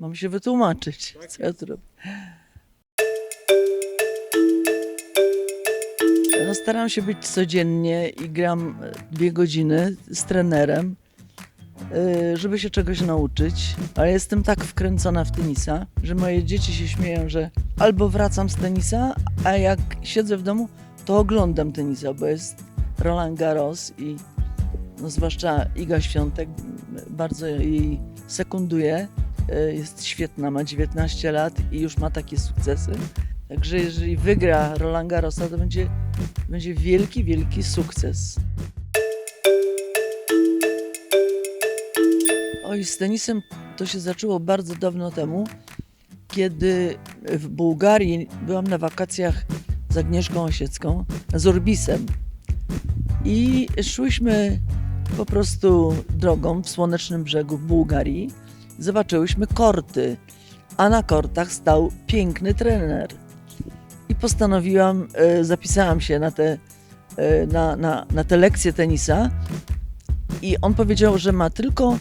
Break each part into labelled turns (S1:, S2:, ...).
S1: mam się wytłumaczyć, co ja tu robię. No, staram się być codziennie i gram e, dwie godziny z trenerem, e, żeby się czegoś nauczyć, ale jestem tak wkręcona w tenisa, że moje dzieci się śmieją, że albo wracam z tenisa, a jak siedzę w domu, to oglądam tenisa, bo jest Roland Garros i no zwłaszcza Iga Świątek, bardzo jej sekunduje. E, Jest świetna, ma 19 lat i już ma takie sukcesy. Także jeżeli wygra Roland Garrosa, to będzie, będzie wielki, wielki sukces. Oj, z tenisem to się zaczęło bardzo dawno temu, kiedy w Bułgarii byłam na wakacjach z Agnieszką Osiecką, z Orbisem. I szłyśmy po prostu drogą w Słonecznym Brzegu Bułgarii. Zobaczyłyśmy korty, a na kortach stał piękny trener. I postanowiłam, e, zapisałam się na te, e, na, na, na te lekcje tenisa i on powiedział, że ma tylko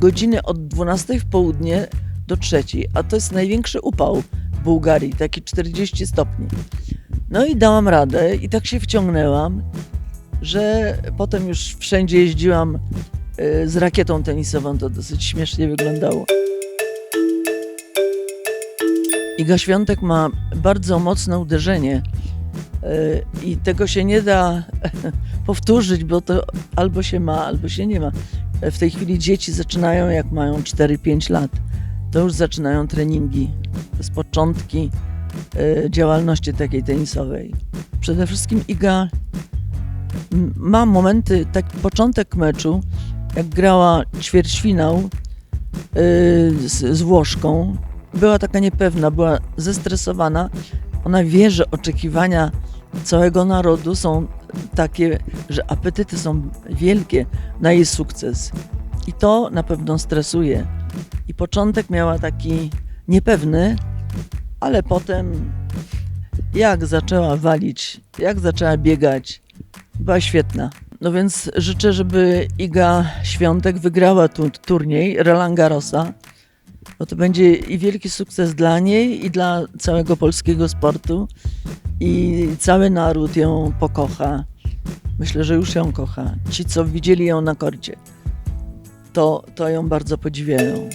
S1: godziny od 12 w południe do trzeciej, a to jest największy upał w Bułgarii, taki 40 stopni. No i dałam radę i tak się wciągnęłam, że potem już wszędzie jeździłam z rakietą tenisową, to dosyć śmiesznie wyglądało. Iga Świątek ma bardzo mocne uderzenie y, i tego się nie da powtórzyć, bo to albo się ma, albo się nie ma. W tej chwili dzieci zaczynają, jak mają 4-5 lat, to już zaczynają treningi. Jest początki y, działalności takiej tenisowej. Przede wszystkim Iga ma momenty, tak początek meczu, jak grała ćwierćfinał yy, z, z Włoszką, była taka niepewna, była zestresowana. Ona wie, że oczekiwania całego narodu są takie, że apetyty są wielkie na jej sukces. I to na pewno stresuje. I początek miała taki niepewny, ale potem jak zaczęła walić, jak zaczęła biegać, była świetna. No więc życzę, żeby Iga Świątek wygrała tu turniej Roland Garrosa. Bo to będzie i wielki sukces dla niej i dla całego polskiego sportu. I cały naród ją pokocha. Myślę, że już ją kocha. Ci, co widzieli ją na korcie, to, to ją bardzo podziwiają.